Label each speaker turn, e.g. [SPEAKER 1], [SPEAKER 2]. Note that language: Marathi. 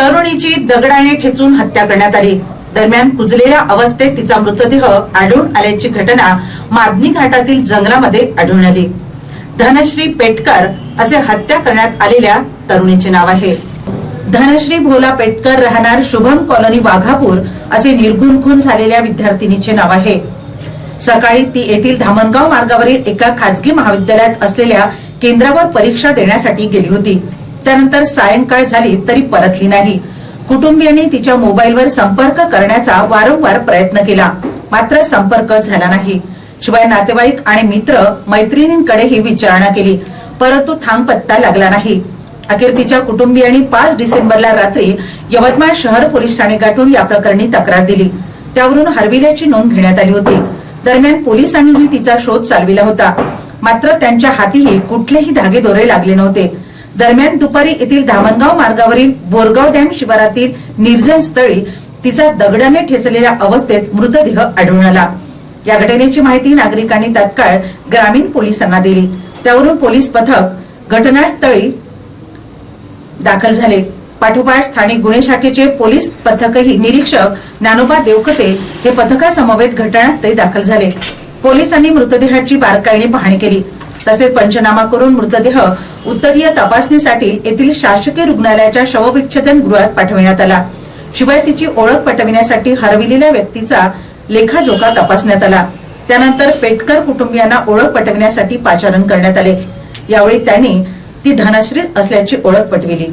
[SPEAKER 1] तरुणीची दगडाने ठेचून हत्या करण्यात आली. दरम्यान कुजलेल्या अवस्थेत तिचा मृतदेह आढळून आल्याची घटना मादनी घाटातील जंगलामध्ये आढळून आली. धनश्री पेटकर असे हत्या करण्यात आलेल्या तरुणीचे नाव आहे. धनश्री भोला पेटकर राहणार शुभम कॉलनी वाघापूर असे निर्गुण खून झालेल्या विद्यार्थिनीचे नाव आहे. सकाळी ती येथील धामणगाव मार्गावरील एका खासगी महाविद्यालयात असलेल्या केंद्रावर परीक्षा देण्यासाठी गेली होती. त्यानंतर सायंकाळ झाली तरी परतली नाही. कुटुंबियांनी तिच्या मोबाईलवर संपर्क करण्याचा वारंवार प्रयत्न केला. मात्र संपर्क झाला नाही. शिवाय नातेवाईक आणि मित्र मैत्रिणींकडेही विचारणा केली. परंतु थांग पत्ता लागला नाही. अखेर तिच्या कुटुंबियांनी पाच डिसेंबरला रात्री यवतमाळ शहर पोलीस ठाणे गाठून या प्रकरणी तक्रार दिली. त्यावरून हरविल्याची नोंद घेण्यात आली होती. दरम्यान पोलिसांनीही तिचा शोध चालविला होता. मात्र त्यांच्या हातीही कुठलेही धागेदोरे लागले नव्हते. दरम्यान दुपारी येथील धामणगाव मार्गावरील बोरगाव डॅम शिवारातील निर्जन स्थळी तिचा दगडाने ठेचलेल्या अवस्थेत मृतदेह आढळून आला. या घटनेची माहिती नागरिकांनी तत्काळ ग्रामीण पोलिसांना दिली. त्यावरून पोलीस पथक घटनास्थळी दाखल झाले. पाठोपाठ स्थानिक गुन्हे शाखेचे पोलीस पथकही निरीक्षक ज्ञानोबा देवकते हे पथकासमवेत घटनास्थळी दाखल झाले. पोलिसांनी मृतदेहाची बारकाईने पाहणी केली. तसेच पंचनामा करून मृतदेह उत्तरीय तपासणीसाठी येथील शासकीय रुग्णालयाच्या शवविच्छेदन गृहात पाठविण्यात आला. शिवाय तिची ओळख पटविण्यासाठी हरविलेल्या व्यक्तीचा लेखाजोखा तपासण्यात आला. त्यानंतर पेटकर कुटुंबियांना ओळख पटविण्यासाठी पाचारण करण्यात आले. यावेळी त्यांनी ती धनश्रीच असल्याची ओळख पटविली.